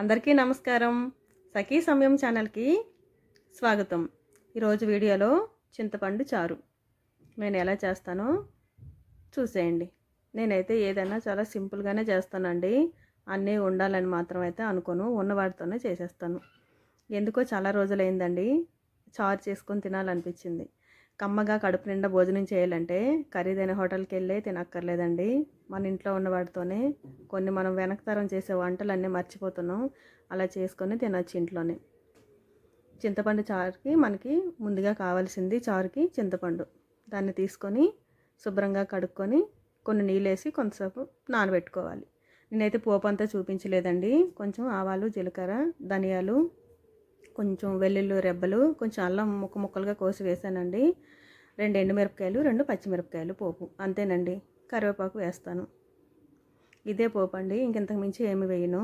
అందరికీ నమస్కారం. సఖీ సమయం ఛానల్కి స్వాగతం. ఈరోజు వీడియోలో చింతపండు చారు. నేను ఎలా చేస్తానో చూసేయండి. నేనైతే ఏదైనా చాలా సింపుల్గానే చేస్తానండి. అన్నీ ఉండాలని మాత్రం అయితే అనుకోను. ఉన్న వాటితోనే చేసేస్తాను. ఎందుకో చాలా రోజులైందండి. చారు చేసుకొని తినాలనిపించింది. కమ్మగా కడుపు నిండా భోజనం చేయాలంటే ఖరీదైన హోటల్కి వెళ్ళే తినక్కర్లేదండి. మన ఇంట్లో ఉన్న వాటితోనే కొన్ని మనం వెనకతరం చేసే వంటలు అన్నీ మర్చిపోతున్నాం. అలా చేసుకొని తినచ్చు ఇంట్లోనే. చింతపండు చారుకి మనకి ముందుగా కావాల్సింది చారుకి చింతపండు. దాన్ని తీసుకొని శుభ్రంగా కడుక్కొని కొన్ని నీళ్ళు వేసి కొంతసేపు నానబెట్టుకోవాలి. నేనైతే పోపు అంతా చూపించలేదండి. కొంచెం ఆవాలు జీలకర్ర ధనియాలు కొంచెం వెల్లుల్లి రెబ్బలు కొంచెం అల్లం ముక్క ముక్కలుగా కోసి వేసానండి. రెండు ఎండుమిరపకాయలు రెండు పచ్చిమిరపకాయలు పోపు. అంతేనండి. కరివేపాకు వేస్తాను. ఇదే పోపు అండి ఇంకెంతకుమించి ఏమి వేయను.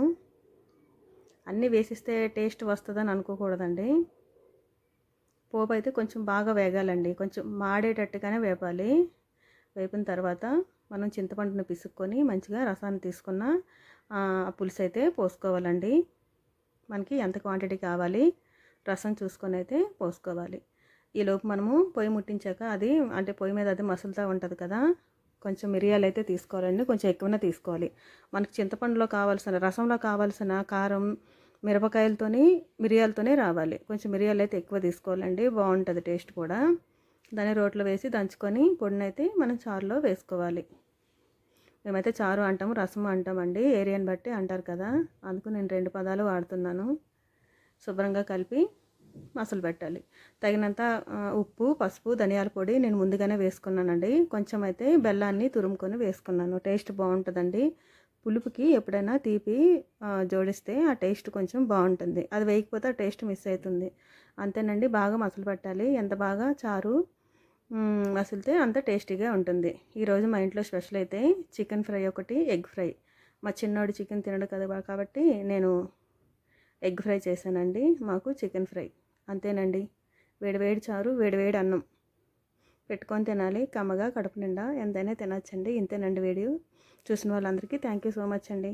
అన్నీ వేసిస్తే టేస్ట్ వస్తుందని అనుకోకూడదండి. పోపు అయితే కొంచెం బాగా వేగాలండి. కొంచెం మాడేటట్టుగానే వేపాలి. వేపిన తర్వాత మనం చింతపండుని పిసుక్కొని మంచిగా రసాన్ని తీసుకున్న పులుసు అయితే పోసుకోవాలండి. మనకి ఎంత క్వాంటిటీ కావాలి? రసం చూసుకొని అయితే పోసుకోవాలి ఈలోపు మనము పొయ్యి ముట్టించాక అది అంటే పొయ్యి మీద అది మసులుతూ ఉంటుంది కదా కొంచెం మిరియాలు అయితే తీసుకోవాలండి కొంచెం ఎక్కువనే తీసుకోవాలి. మనకి చింతపండులో కావాల్సిన రసంలో కావాల్సిన కారం మిరపకాయలతోని మిరియాలతోనే రావాలి. కొంచెం మిరియాలు అయితే ఎక్కువ తీసుకోవాలండి బాగుంటుంది టేస్ట్ కూడా. దాన్ని రోట్లో వేసి దంచుకొని పొడినైతే మనం చారులో వేసుకోవాలి. మేమైతే చారు అంటాము రసం అంటామండి ఏరియాని బట్టి అంటారు కదా అందుకు నేను రెండు పదాలు వాడుతున్నాను. శుభ్రంగా కలిపి మసలు పెట్టాలి. తగినంత ఉప్పు పసుపు ధనియాల పొడి నేను ముందుగానే వేసుకున్నానండి. కొంచెం అయితే బెల్లాన్ని తురుముకొని వేసుకున్నాను. టేస్ట్ బాగుంటుందండి. పులుపుకి ఎప్పుడైనా తీపి జోడిస్తే ఆ టేస్ట్ కొంచెం బాగుంటుంది. అది వేయకపోతే ఆ టేస్ట్ మిస్ అవుతుంది. అంతేనండి బాగా మసలు పెట్టాలి. ఎంత బాగా చారు మసిలితే అంత టేస్టీగా ఉంటుంది. ఈరోజు మా ఇంట్లో స్పెషల్ అయితే చికెన్ ఫ్రై ఒకటి ఎగ్ ఫ్రై. మా చిన్నోడు చికెన్ తినడు కదా కాబట్టి నేను ఎగ్ ఫ్రై చేశానండి. మాకు చికెన్ ఫ్రై. అంతేనండి. వేడివేడి చారు వేడివేడి అన్నం. పెట్టుకొని తినాలి. కమ్మగా కడుపు నిండా. ఎంతైనా తినచ్చండి. ఇంతేనండి వీడియో. చూసిన వాళ్ళందరికీ థ్యాంక్ యూ సో మచ్ అండి.